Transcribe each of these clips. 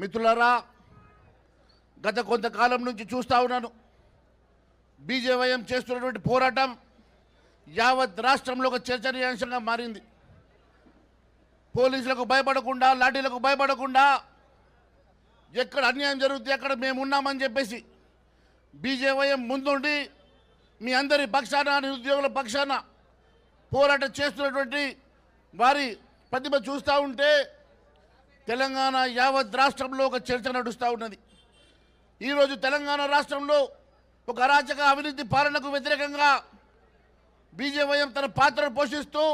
మిత్రులరా గత కొంతకాలం నుంచి చూస్తా ఉన్నాను. బీజేవైఎం చేస్తున్నటువంటి పోరాటం యావత్ రాష్ట్రంలో ఒక చర్చనీయాంశంగా మారింది. పోలీసులకు భయపడకుండా లాఠీలకు భయపడకుండా ఎక్కడ అన్యాయం జరుగుతుంది అక్కడ మేము ఉన్నామని చెప్పేసి బీజేవైఎం ముందుండి మీ అందరి పక్షాన నిరుద్యోగుల పక్షాన పోరాటం చేస్తున్నటువంటి వారి ప్రతిభ చూస్తూ ఉంటే తెలంగాణ యావత్ రాష్ట్రంలో ఒక చర్చ నడుస్తూ ఉన్నది. ఈరోజు తెలంగాణ రాష్ట్రంలో ఒక అరాచక అవినీతి పాలనకు వ్యతిరేకంగా బీజేవైఎం తన పాత్రను పోషిస్తూ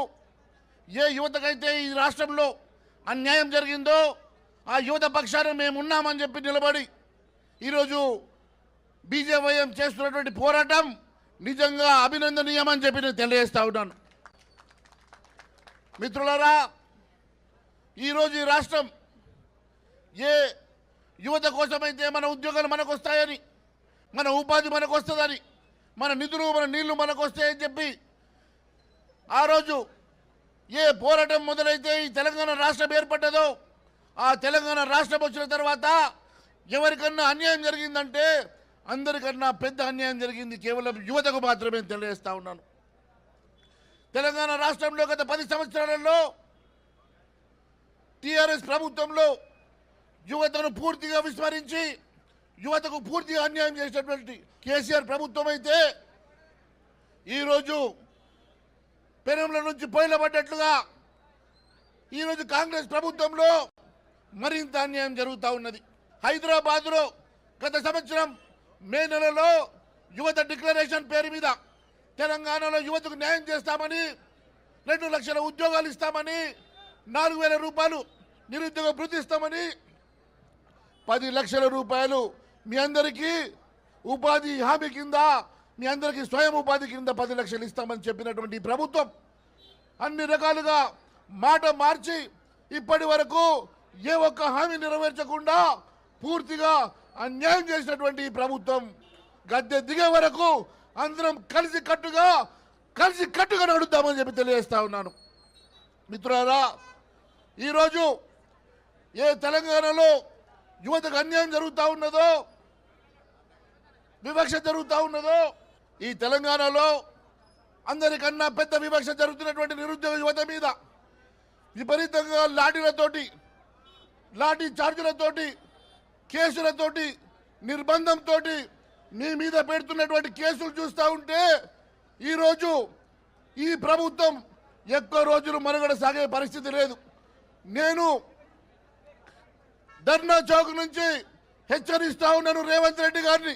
ఏ యువతకైతే ఈ రాష్ట్రంలో అన్యాయం జరిగిందో ఆ యువత పక్షాన మేము ఉన్నామని చెప్పి నిలబడి ఈరోజు బీజేవైఎం చేస్తున్నటువంటి పోరాటం నిజంగా అభినందనీయమని చెప్పి నేను తెలియజేస్తా ఉన్నాను. మిత్రులరా ఈరోజు ఈ రాష్ట్రం ఏ యువత కోసమైతే మన ఉద్యోగాలు మనకు వస్తాయని మన ఉపాధి మనకు వస్తుందని మన నిధులు మన నీళ్ళు మనకు వస్తాయని చెప్పి ఆ రోజు ఏ పోరాటం మొదలైతే ఈ తెలంగాణ రాష్ట్రం ఏర్పడ్డదో ఆ తెలంగాణ రాష్ట్రం వచ్చిన తర్వాత ఎవరికన్నా అన్యాయం జరిగిందంటే అందరికన్నా పెద్ద అన్యాయం జరిగింది కేవలం యువతకు మాత్రమే తెలియజేస్తా ఉన్నాను. తెలంగాణ రాష్ట్రంలో గత పది సంవత్సరాలలో టీఆర్ఎస్ ప్రభుత్వంలో యువతను పూర్తిగా విస్మరించి యువతకు పూర్తిగా అన్యాయం చేసినటువంటి కేసీఆర్ ప్రభుత్వం అయితే ఈరోజు పెనంల నుంచి పడ్డట్లుగా ఈరోజు కాంగ్రెస్ ప్రభుత్వంలో మరింత అన్యాయం జరుగుతూ ఉన్నది. హైదరాబాద్లో గత సంవత్సరం మే నెలలో యువత డిక్లరేషన్ పేరు మీద తెలంగాణలో యువతకు న్యాయం చేస్తామని రెండు లక్షల ఉద్యోగాలు ఇస్తామని నాలుగు వేల రూపాయలు నిరుద్యోగ భృతిస్తామని పది లక్షల రూపాయలు మీ అందరికీ ఉపాధి హామీ కింద మీ అందరికీ స్వయం ఉపాధి కింద పది లక్షలు ఇస్తామని చెప్పినటువంటి ప్రభుత్వం అన్ని రకాలుగా మాట మార్చి ఇప్పటి వరకు ఏ ఒక్క హామీ నెరవేర్చకుండా పూర్తిగా అన్యాయం చేసినటువంటి ప్రభుత్వం గద్దె దిగే వరకు అందరం కలిసి కట్టుగా కలిసి కట్టుగా నడుద్దామని చెప్పి తెలియజేస్తా ఉన్నాను. మిత్రులారా ఈరోజు ఏ తెలంగాణలో యువతకు అన్యాయం జరుగుతూ ఉన్నదో వివక్ష జరుగుతూ ఉన్నదో ఈ తెలంగాణలో అందరికన్నా పెద్ద వివక్ష జరుగుతున్నటువంటి నిరుద్యోగ యువత మీద విపరీతంగా లాఠీలతోటి లాఠీ చార్జీలతోటి కేసులతోటి నిర్బంధంతో మీ మీద పెడుతున్నటువంటి కేసులు చూస్తూ ఉంటే ఈరోజు ఈ ప్రభుత్వం ఎక్కువ రోజులు మనుగడ సాగే పరిస్థితి లేదు. నేను ధర్నా చౌక్ నుంచి హెచ్చరిస్తా ఉన్నాను రేవంత్ రెడ్డి గారిని.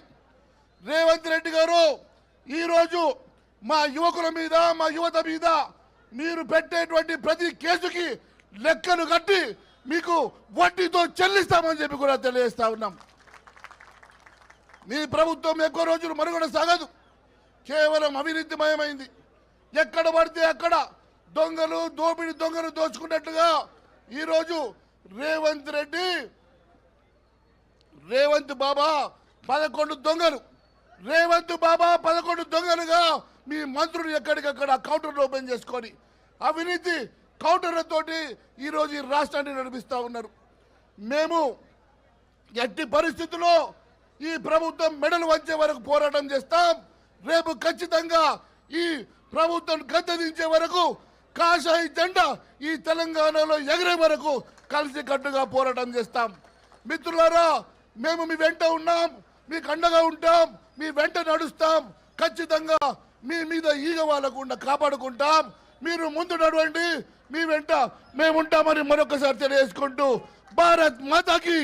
రేవంత్ రెడ్డి గారు ఈరోజు మా యువకుల మీద మా యువత మీద మీరు పెట్టేటువంటి ప్రతి కేసుకి లెక్కలు కట్టి మీకు వడ్డీతో చెల్లిస్తామని చెప్పి కూడా తెలియజేస్తా ఉన్నాం. మీ ప్రభుత్వం ఎక్కువ రోజులు మనుగడ సాగదు. కేవలం అవినీతిమయమైంది. ఎక్కడ పడితే అక్కడ దొంగలు దోపిడి దొంగలు దోచుకున్నట్లుగా ఈరోజు రేవంత్ రెడ్డి రేవంత్ బాబా పదకొండు దొంగలు. రేవంత్ బాబా పదకొండు దొంగలుగా మీ మంత్రులు ఎక్కడికక్కడ కౌంటర్లు ఓపెన్ చేసుకొని అవినీతి కౌంటర్లతోటి ఈరోజు ఈ రాష్ట్రాన్ని నడిపిస్తూ ఉన్నారు. మేము ఎట్టి పరిస్థితుల్లో ఈ ప్రభుత్వం మెడలు వంచే వరకు పోరాటం చేస్తాం. రేపు ఖచ్చితంగా ఈ ప్రభుత్వం గద్దెదించే వరకు కాషాయి జెండా ఈ తెలంగాణలో ఎగిరే వరకు కలిసి కట్టుగా పోరాటం చేస్తాం. మిత్రులారా మేము మీ వెంట ఉన్నాం మీకు అండగా ఉంటాం మీ వెంట నడుస్తాం. ఖచ్చితంగా మీ మీద ఈగ వాళ్ళకుండా కాపాడుకుంటాం. మీరు ముందు నడవండి మీ వెంట మేము ఉంటామని మరొకసారి తెలియజేసుకుంటూ భారత్ మాతాకి.